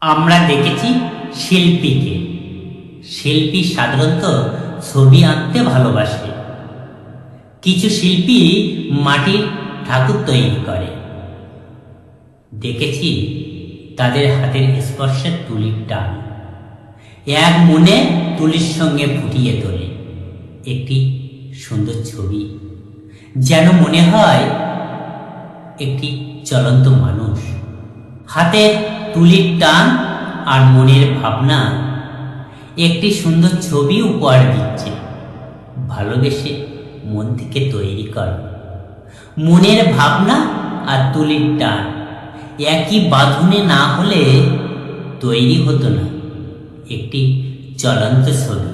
আমরা দেখেছি শিল্পীকে। শিল্পী সাধারণত ছবি আঁকতে ভালোবাসে। কিছু শিল্পী মাটির ঠাকুর তৈরি করে। দেখেছি তাদের হাতের স্পর্শে তুলির টান। এক মনে তুলির সঙ্গে ফুটিয়ে তোলে। একটি সুন্দর ছবি। যেন মনে হয় একটি চলন্ত মানুষ। হাতে তুলির টান আর মনের ভাবনা। একটি সুন্দর ছবি উপহার দিচ্ছে। ভালোবেসে মন থেকে তৈরি কর। মনের ভাবনা আর তুলির টান একই বাঁধনে না হলে তৈরি হতো না। একটি চলন্ত ছবি।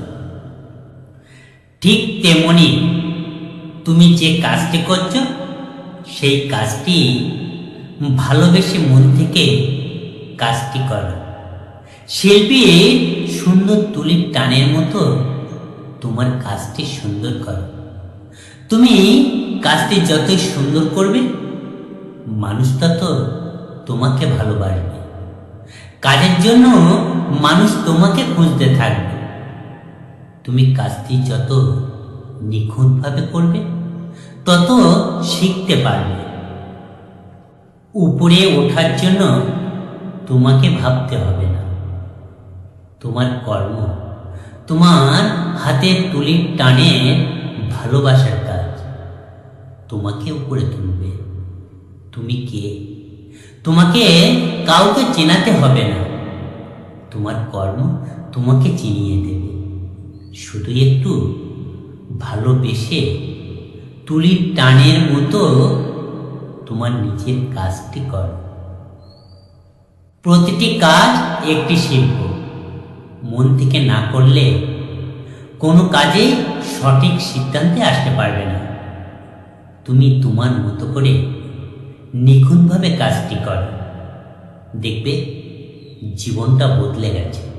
ঠিক তেমনি তুমি যে কাজটি করছ, সেই কাজটি ভালোবেসে মন থেকে কাজটি করো শিল্পী এই সুন্দর তুলির টানের মতো, তোমার কাজটি সুন্দর করো। তুমি কাজটি যতই সুন্দর করবে, মানুষ তত তোমাকে ভালোবাসবে। কাজের জন্য মানুষ তোমাকে খুঁজতে থাকবে। তুমি কাজটি যত নিখুঁতভাবে করবে, তত শিখতে পারবে। উপরে ওঠার জন্য তোমাকে ভাবতে হবে না। তোমার কর্ম, তোমার হাতে তুলির টানে ভালোবাসার কাজ। তোমাকে উপরে তুলবে। তুমি কে? তোমাকে কাউকে চেনাতে হবে না। তোমার কর্ম তোমাকে চিনিয়ে দেবে। শুধু একটু ভালোবেসে তুলির টানের মতো তোমার নিজের কাজটি কর। প্রতিটি কাজ একটি শিল্প। মন থেকে না করলে কোনো কাজে সঠিক সিদ্ধান্তে আসতে পারবে না। তুমি তোমার মতো করে নিখুঁতভাবে কাজটি করো। দেখবে জীবনটা বদলে গেছে।